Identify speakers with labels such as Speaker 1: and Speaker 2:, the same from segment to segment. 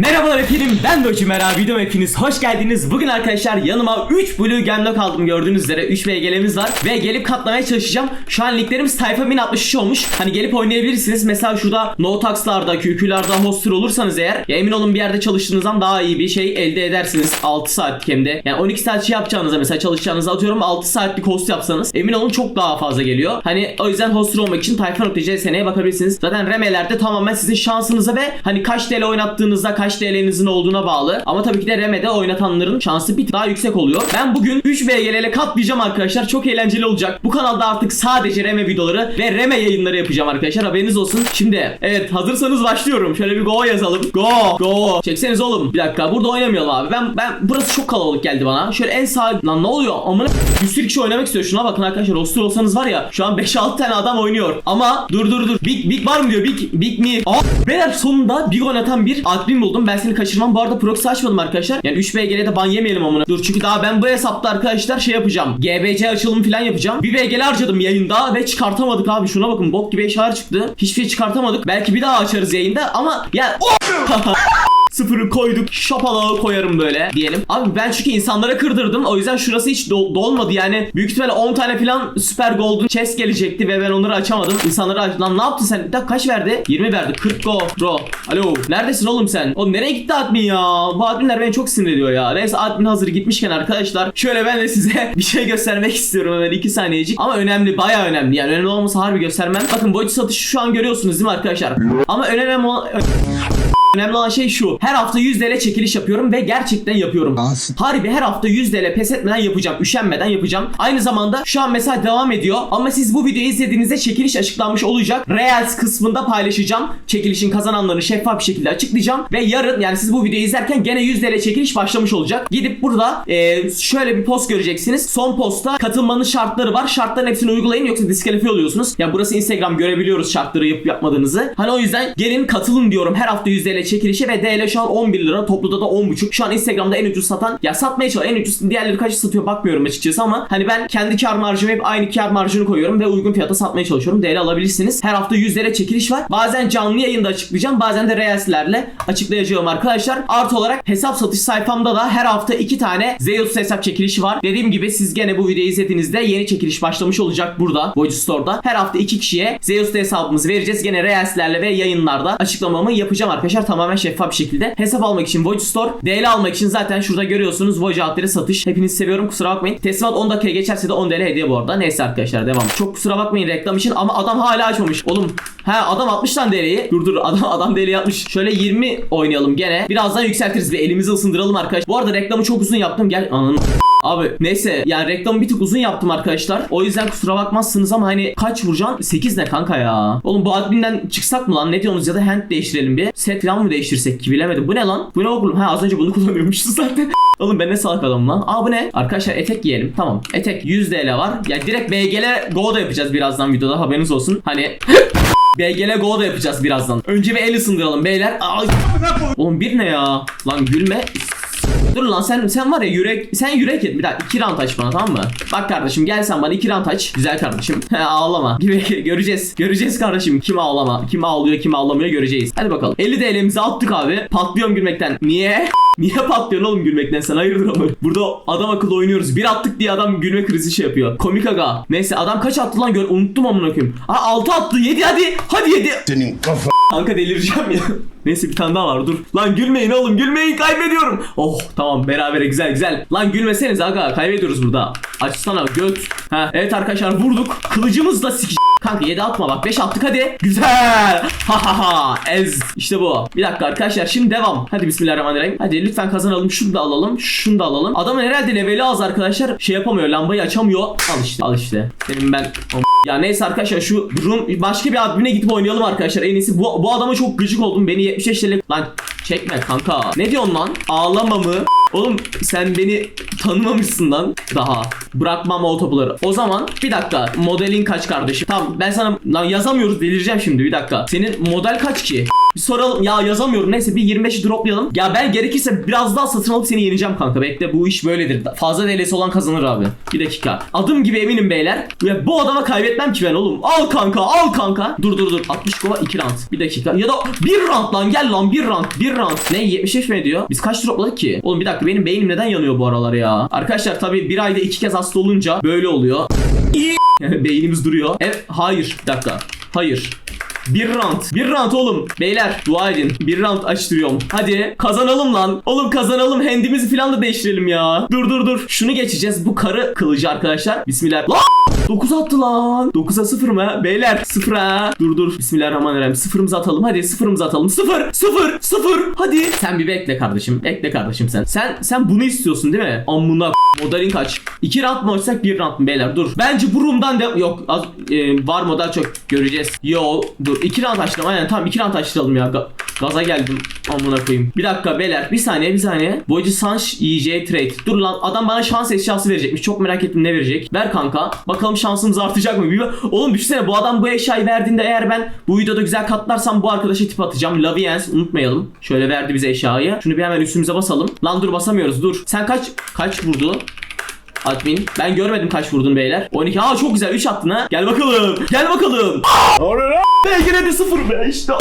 Speaker 1: Merhabalar efendim ben Doçu Merhaba videoma hepiniz hoş geldiniz. Bugün arkadaşlar yanıma 3 Blue Gemlock aldım gördüğünüz üzere 3 VG'lerimiz var ve gelip katlamaya çalışacağım. Şu an linklerimiz sayfa 1063 olmuş. Hani gelip oynayabilirsiniz. Mesela şurada no tax'larda, QQ'larda hoster olursanız eğer ya emin olun bir yerde çalıştığınızdan daha iyi bir şey elde edersiniz. 6 saatlik hem de. Yani 12 saat şey yapacağınıza mesela çalışacağınıza atıyorum 6 saatlik host yapsanız emin olun çok daha fazla geliyor. Hani o yüzden hoster olmak için tayfa.csn'ye bakabilirsiniz. Zaten remelerde tamamen sizin şansınıza ve hani kaç TL oynattığınızda kaç TL'nizin olduğuna bağlı. Ama tabii ki de remede oynatanların şansı bir daha yüksek oluyor. Ben bugün 3 BGL ile katlayacağım arkadaşlar. Çok eğlenceli olacak. Bu kanalda artık sadece reme videoları ve reme yayınları yapacağım arkadaşlar. Haberiniz olsun. Şimdi evet hazırsanız başlıyorum. Şöyle bir go yazalım. Go go. Çekseniz oğlum. Bir dakika burada oynamayalım abi. Ben ben burası çok kalabalık geldi bana. Şöyle en sağ lan ne oluyor? Amına bir sürü kişi oynamak istiyor. Şuna bakın arkadaşlar. Roster olsanız var ya şu an 5-6 tane adam oynuyor. Ama dur dur dur. Big big var mı diyor. Big big mi? Aa, beyler sonunda big oynatan bir admin buldum. Ben seni kaçırmam. Bu arada proxy açmadım arkadaşlar. Yani 3 BG'de ban yemeyelim amına. Dur çünkü daha ben bu hesapta arkadaşlar şey yapacağım. GBC açılımı falan yapacağım. Bir BG'li harcadım yayında ve çıkartamadık abi. Şuna bakın bok gibi eşyalar çıktı. Hiçbir şey çıkartamadık. Belki bir daha açarız yayında ama ya Sıfırı koyduk şapalağı koyarım böyle diyelim. Abi ben çünkü insanlara kırdırdım. O yüzden şurası hiç do- dolmadı yani. Büyük ihtimalle 10 tane falan süper golden chest gelecekti ve ben onları açamadım. İnsanlara aç- Lan ne yaptın sen? Bir dakika kaç verdi? 20 verdi. 40 go bro. Alo. Neredesin oğlum sen? Oğlum nereye gitti admin ya? Bu adminler beni çok sinir ediyor ya. Neyse admin hazır gitmişken arkadaşlar. Şöyle ben de size bir şey göstermek istiyorum hemen 2 saniyecik. Ama önemli baya önemli. Yani önemli olmasa harbi göstermem. Bakın boyut satışı şu an görüyorsunuz değil mi arkadaşlar? Ama önemli olan... Önemli olan şey şu. Her hafta 100 TL çekiliş yapıyorum ve gerçekten yapıyorum.
Speaker 2: Nasıl?
Speaker 1: Harbi her hafta 100 TL pes etmeden yapacağım. Üşenmeden yapacağım. Aynı zamanda şu an mesela devam ediyor. Ama siz bu videoyu izlediğinizde çekiliş açıklanmış olacak. Reels kısmında paylaşacağım. Çekilişin kazananlarını şeffaf bir şekilde açıklayacağım. Ve yarın yani siz bu videoyu izlerken gene 100 TL çekiliş başlamış olacak. Gidip burada e, şöyle bir post göreceksiniz. Son postta katılmanın şartları var. Şartların hepsini uygulayın yoksa diskalifiye oluyorsunuz. Ya burası Instagram görebiliyoruz şartları yapıp yapmadığınızı. Hani o yüzden gelin katılın diyorum. Her hafta 100 TL çekilişi ve DL şu an 11 lira. Topluda da 10.5. Şu an Instagram'da en ucuz satan ya satmaya çalışıyor. En ucuz diğerleri kaç satıyor bakmıyorum açıkçası ama hani ben kendi kar marjımı hep aynı kar marjını koyuyorum ve uygun fiyata satmaya çalışıyorum. DL alabilirsiniz. Her hafta 100 lira çekiliş var. Bazen canlı yayında açıklayacağım. Bazen de Reels'lerle açıklayacağım arkadaşlar. Artı olarak hesap satış sayfamda da her hafta 2 tane Zeus hesap çekilişi var. Dediğim gibi siz gene bu videoyu izlediğinizde yeni çekiliş başlamış olacak burada. Voice Store'da. Her hafta 2 kişiye Zeus hesabımızı vereceğiz. Gene Reels'lerle ve yayınlarda açıklamamı yapacağım arkadaşlar. Tamamen şeffaf bir şekilde. Hesap almak için Voice Store. DL almak için zaten şurada görüyorsunuz. Voice adları satış. Hepinizi seviyorum. Kusura bakmayın. Teslimat 10 dakikaya geçerse de 10 TL hediye bu arada. Neyse arkadaşlar devam. Çok kusura bakmayın reklam için ama adam hala açmamış. Oğlum Ha adam 60 lan DL'yi. Dur dur adam adam DL'yi atmış. Şöyle 20 oynayalım gene. Birazdan yükseltiriz bir elimizi ısındıralım arkadaşlar. Bu arada reklamı çok uzun yaptım. Gel ananı Abi neyse yani reklamı bir tık uzun yaptım arkadaşlar. O yüzden kusura bakmazsınız ama hani kaç vuracaksın? 8 ne kanka ya? Oğlum bu adminden çıksak mı lan? Ne diyorsunuz ya da hand değiştirelim bir. Set falan mı değiştirsek ki bilemedim. Bu ne lan? Bu ne oğlum? Ha az önce bunu kullanıyormuşuz zaten. Oğlum ben ne salak adamım lan. Aa bu ne? Arkadaşlar etek giyelim. Tamam. Etek 100 TL var. Ya direkt BGL Go da yapacağız birazdan videoda haberiniz olsun. Hani BGL Go da yapacağız birazdan. Önce bir el ısındıralım beyler. Ay. Oğlum bir ne ya? Lan gülme. Dur lan sen sen var ya yürek sen yürek et bir dakika iki round aç bana tamam mı? Bak kardeşim gel sen bana iki round aç. Güzel kardeşim. Ağlama. Göreceğiz. Göreceğiz kardeşim. Kim ağlama. Kim ağlıyor kim ağlamıyor göreceğiz. Hadi bakalım. 50 TL'mizi attık abi. Patlıyorum gülmekten. Niye? Niye patlıyorsun oğlum gülmekten sen hayırdır ama Burada adam akıllı oynuyoruz Bir attık diye adam gülme krizi şey yapıyor Komik aga Neyse adam kaç attı lan gör unuttum amına koyayım Aa 6 attı 7 hadi Hadi 7
Speaker 2: Senin kafa.
Speaker 1: Kanka delireceğim ya. Neyse bir tane daha var dur. Lan gülmeyin oğlum gülmeyin kaybediyorum. Oh tamam berabere güzel güzel. Lan gülmeseniz aga kaybediyoruz burada. Açsana göt. Ha evet arkadaşlar vurduk. Kılıcımızla sik Kanka 7 atma bak 5 attık hadi. Güzel. Ha ha ha. Ez. İşte bu. Bir dakika arkadaşlar şimdi devam. Hadi bismillahirrahmanirrahim. Hadi lütfen kazanalım. Şunu da alalım. Şunu da alalım. Adamın herhalde leveli az arkadaşlar. Şey yapamıyor. Lambayı açamıyor. Al işte. Al işte. Benim ben ya neyse arkadaşlar şu room başka bir admine gidip oynayalım arkadaşlar. En iyisi bu, bu adama çok gıcık oldum. Beni 75 TL lan çekme kanka. Ne diyorsun lan? Ağlama mı? Oğlum sen beni tanımamışsın lan daha. Bırakmam o. O zaman bir dakika. Modelin kaç kardeşim? Tamam ben sana lan yazamıyoruz delireceğim şimdi bir dakika. Senin model kaç ki? Bir soralım. Ya yazamıyorum. Neyse bir 25'i droplayalım. Ya ben gerekirse biraz daha satın alıp seni yeneceğim kanka. Bekle bu iş böyledir. Fazla DL'si olan kazanır abi. Bir dakika. Adım gibi eminim beyler. Ya bu adama kaybetmem ki ben oğlum. Al kanka al kanka. Dur dur dur. 60 kova 2 round. Bir dakika. Ya da 1 round lan gel lan 1 round. 1 Round. Ne 75 mi ediyor? Biz kaç dropladık ki? Oğlum bir dakika benim beynim neden yanıyor bu aralar ya? Arkadaşlar tabii bir ayda iki kez hasta olunca böyle oluyor. Beynimiz duruyor. Evet hayır bir dakika. Hayır. Bir round. Bir round oğlum. Beyler dua edin. Bir round açtırıyorum. Hadi kazanalım lan. Oğlum kazanalım. Handimizi falan da değiştirelim ya. Dur dur dur. Şunu geçeceğiz. Bu karı kılıcı arkadaşlar. Bismillah. 9 attı lan. 9'a 0 mı? Beyler 0'a. Dur dur. Bismillahirrahmanirrahim. Sıfırımızı atalım. Hadi sıfırımızı atalım. 0 0 0. Hadi. Sen bir bekle kardeşim. Bekle kardeşim sen. Sen sen bunu istiyorsun değil mi? Amına Modalin kaç? 2 round mı oynasak 1 round mu beyler? Dur. Bence bu room'dan de yok az, e, var model çok göreceğiz. Yo dur 2 round açtım aynen tamam 2 round açtıralım ya. Ga- gaza geldim amına koyayım. Bir dakika beyler bir saniye bir saniye. Boyacı Sanş yiyeceği trade. Dur lan adam bana şans eşyası verecekmiş. Çok merak ettim ne verecek. Ver kanka. Bakalım şansımız artacak mı? Bir, oğlum düşünsene bu adam bu eşyayı verdiğinde eğer ben bu videoda güzel katlarsam bu arkadaşa tip atacağım. Laviens unutmayalım. Şöyle verdi bize eşyayı. Şunu bir hemen üstümüze basalım. Lan dur basamıyoruz dur. Sen kaç kaç vurdu? Admin. Ben görmedim kaç vurdun beyler. 12. Aa çok güzel 3 attın ha. Gel bakalım. Gel bakalım. Be yine de 0 be işte.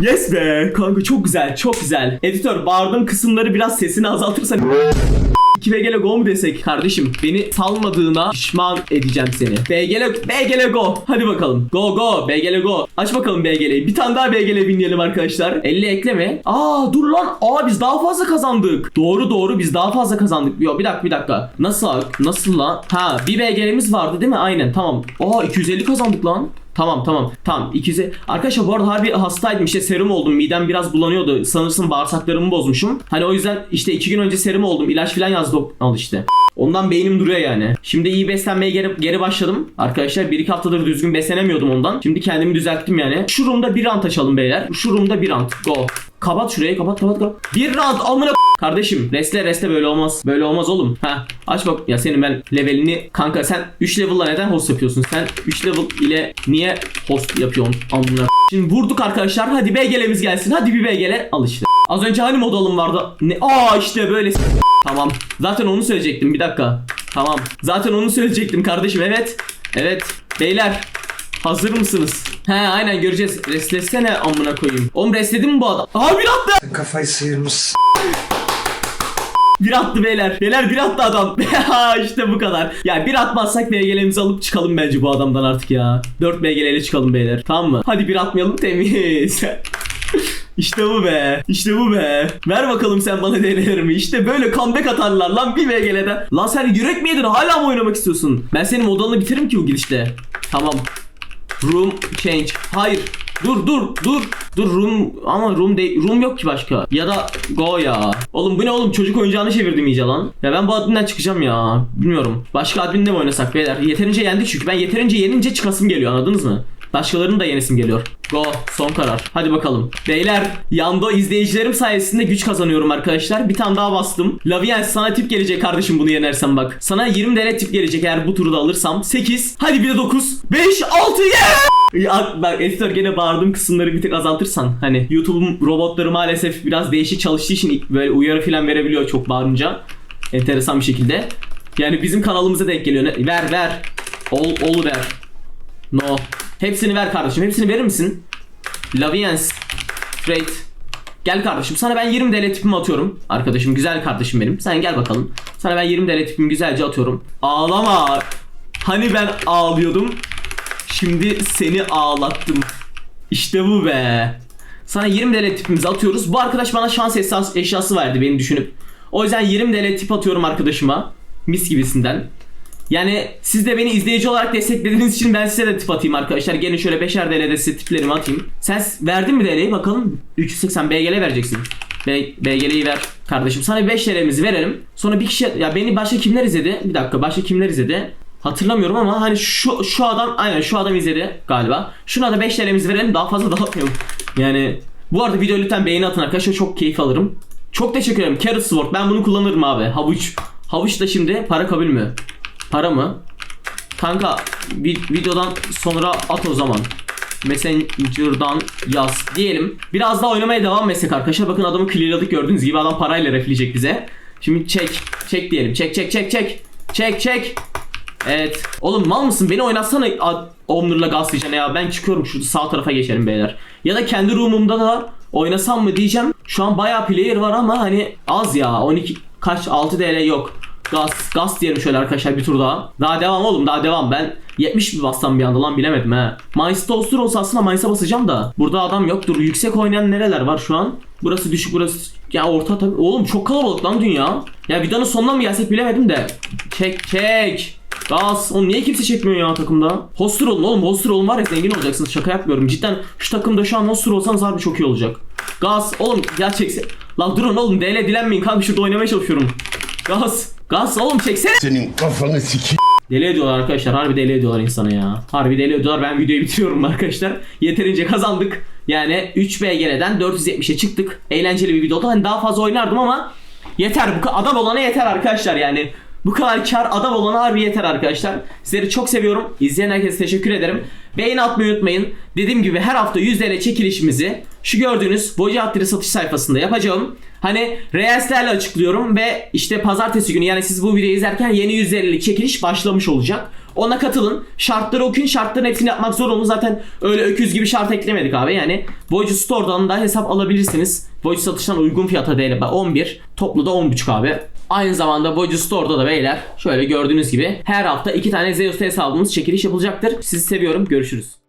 Speaker 1: Yes be. Kanka çok güzel çok güzel. Editör bağırdığım kısımları biraz sesini azaltırsan 2 BGL go mu desek kardeşim beni salmadığına pişman edeceğim seni. BGL BGL go. Hadi bakalım. Go go BGL go. Aç bakalım BGL'yi. Bir tane daha BGL binleyelim arkadaşlar. 50 ekleme. Aa dur lan. Aa biz daha fazla kazandık. Doğru doğru biz daha fazla kazandık. Yo bir dakika bir dakika. Nasıl nasıl lan? Ha bir BGL'miz vardı değil mi? Aynen tamam. Aa 250 kazandık lan. Tamam tamam tamam 200 Arkadaşlar bu arada harbi hastaydım işte serum oldum midem biraz bulanıyordu sanırsın bağırsaklarımı bozmuşum Hani o yüzden işte 2 gün önce serum oldum ilaç falan yazdı al işte Ondan beynim duruyor yani. Şimdi iyi beslenmeye geri, geri başladım. Arkadaşlar 1-2 haftadır düzgün beslenemiyordum ondan. Şimdi kendimi düzelttim yani. Şu room'da bir rant açalım beyler. Şu room'da bir rant. Go. Kapat şurayı kapat kapat kapat. Bir rant amına Kardeşim resle resle böyle olmaz. Böyle olmaz oğlum. Ha aç bak ya senin ben levelini kanka sen 3 level'la neden host yapıyorsun? Sen 3 level ile niye host yapıyorsun? Amına Şimdi vurduk arkadaşlar. Hadi BGL'miz gelsin. Hadi bir BGL al işte. Az önce hani modalım vardı? Ne? Aa işte böyle Tamam. Zaten onu söyleyecektim. Bir dakika. Tamam. Zaten onu söyleyecektim kardeşim. Evet. Evet. Beyler. Hazır mısınız? He aynen göreceğiz. Restlesene amına koyayım. Oğlum restledin mi bu adam? Aha bir attı.
Speaker 2: Kafayı sıyırmış.
Speaker 1: Bir attı beyler. Beyler bir attı adam. Ha işte bu kadar. Ya bir atmazsak BGL'mizi alıp çıkalım bence bu adamdan artık ya. 4 BGL ile çıkalım beyler. Tamam mı? Hadi bir atmayalım temiz. İşte bu be. İşte bu be. Ver bakalım sen bana değerlerimi. İşte böyle comeback atarlar lan bir VGL'den. Lan sen yürek mi yedin? Hala mı oynamak istiyorsun? Ben senin modalını bitiririm ki bu gidişte. Tamam. Room change. Hayır. Dur dur dur. Dur room ama room değil. Room yok ki başka. Ya da go ya. Oğlum bu ne oğlum çocuk oyuncağını çevirdim iyice lan. Ya ben bu adminden çıkacağım ya. Bilmiyorum. Başka adminle mi oynasak beyler? Yeterince yendik çünkü ben yeterince yenince çıkasım geliyor anladınız mı? Başkalarının da yenesim geliyor. Go. Son karar. Hadi bakalım. Beyler yanda izleyicilerim sayesinde güç kazanıyorum arkadaşlar. Bir tane daha bastım. Laviens sana tip gelecek kardeşim bunu yenersen bak. Sana 20 TL tip gelecek eğer bu turu da alırsam. 8. Hadi bir de 9. 5. 6. Yeah! Bak editör gene bağırdığım kısımları bir tık azaltırsan hani YouTube'un robotları maalesef biraz değişik çalıştığı için böyle uyarı falan verebiliyor çok bağırınca enteresan bir şekilde. Yani bizim kanalımıza denk geliyor. Ver ver. Ol ol ver. No. Hepsini ver kardeşim. Hepsini verir misin? Laviens. Trade. Gel kardeşim. Sana ben 20 TL tipimi atıyorum. Arkadaşım güzel kardeşim benim. Sen gel bakalım. Sana ben 20 TL tipimi güzelce atıyorum. Ağlama. Hani ben ağlıyordum. Şimdi seni ağlattım. İşte bu be. Sana 20 TL tipimizi atıyoruz. Bu arkadaş bana şans eşyası verdi beni düşünüp. O yüzden 20 TL tip atıyorum arkadaşıma. Mis gibisinden. Yani siz de beni izleyici olarak desteklediğiniz için ben size de tip atayım arkadaşlar. Gelin şöyle 5'er TL'de size tiplerimi atayım. Sen verdin mi TL'yi bakalım. 380 BGL vereceksin. BGL'yi ver kardeşim. Sana 5 TL'mizi verelim. Sonra bir kişi ya beni başka kimler izledi? Bir dakika başka kimler izledi? Hatırlamıyorum ama hani şu şu adam aynen şu adam izledi galiba. Şuna da 5 TL'mizi verelim daha fazla dağıtmayalım. Yani bu arada videoyu lütfen beğeni atın arkadaşlar çok keyif alırım. Çok teşekkür ederim. Carrot Sword ben bunu kullanırım abi. Havuç. Havuç da şimdi para kabul mü? Para mı? Kanka vi- videodan sonra at o zaman. Messenger'dan yaz diyelim. Biraz daha oynamaya devam etsek arkadaşlar. Bakın adamı clearladık gördüğünüz gibi adam parayla refleyecek bize. Şimdi çek. Çek diyelim. Çek çek çek çek. Çek çek. Evet. Oğlum mal mısın? Beni oynatsana Omnur'la gazlayacaksın ya. Ben çıkıyorum şurada sağ tarafa geçelim beyler. Ya da kendi room'umda da oynasam mı diyeceğim. Şu an bayağı player var ama hani az ya. 12 kaç 6 TL yok. Gaz, gaz diyelim şöyle arkadaşlar bir tur daha. Daha devam oğlum daha devam. Ben 70 mi bassam bir anda lan bilemedim he. Mayıs'ta Ostur olsa aslında Mayıs'a basacağım da. Burada adam yok. Dur yüksek oynayan nereler var şu an? Burası düşük burası. Ya orta tabii. Oğlum çok kalabalık lan dünya. Ya videonun sonuna mı gelsek bilemedim de. Çek çek. Gaz. Oğlum niye kimse çekmiyor ya takımda? Hoster olun oğlum. Hoster olun var ya zengin olacaksınız. Şaka yapmıyorum. Cidden şu takımda şu an hoster olsanız harbi çok iyi olacak. Gaz. Oğlum ya çekse. Lan durun oğlum. DL dilenmeyin. Kanka şurada oynamaya çalışıyorum. Gaz. Gaz oğlum çeksene.
Speaker 2: Senin kafanı siki.
Speaker 1: Deli ediyorlar arkadaşlar. Harbi deli ediyorlar insanı ya. Harbi deli ediyorlar. Ben videoyu bitiriyorum arkadaşlar. Yeterince kazandık. Yani 3 BG'den 470'e çıktık. Eğlenceli bir video oldu. Hani daha fazla oynardım ama yeter. Bu adam olana yeter arkadaşlar yani. Bu kadar kar adam olana harbi yeter arkadaşlar. Sizleri çok seviyorum. İzleyen herkese teşekkür ederim. Beğeni atmayı unutmayın. Dediğim gibi her hafta 100 TL çekilişimizi şu gördüğünüz Attiri satış sayfasında yapacağım. Hani Reels'lerle açıklıyorum ve işte pazartesi günü yani siz bu videoyu izlerken yeni 100 TL'lik çekiliş başlamış olacak. Ona katılın. Şartları okuyun. Şartların hepsini yapmak zorunlu. Zaten öyle öküz gibi şart eklemedik abi. Yani Voice Store'dan da hesap alabilirsiniz. Voice satıştan uygun fiyata değil. 11. Toplu da 10.5 abi. Aynı zamanda Voice Store'da da beyler şöyle gördüğünüz gibi her hafta iki tane Zeus hesabımız çekiliş yapılacaktır. Sizi seviyorum. Görüşürüz.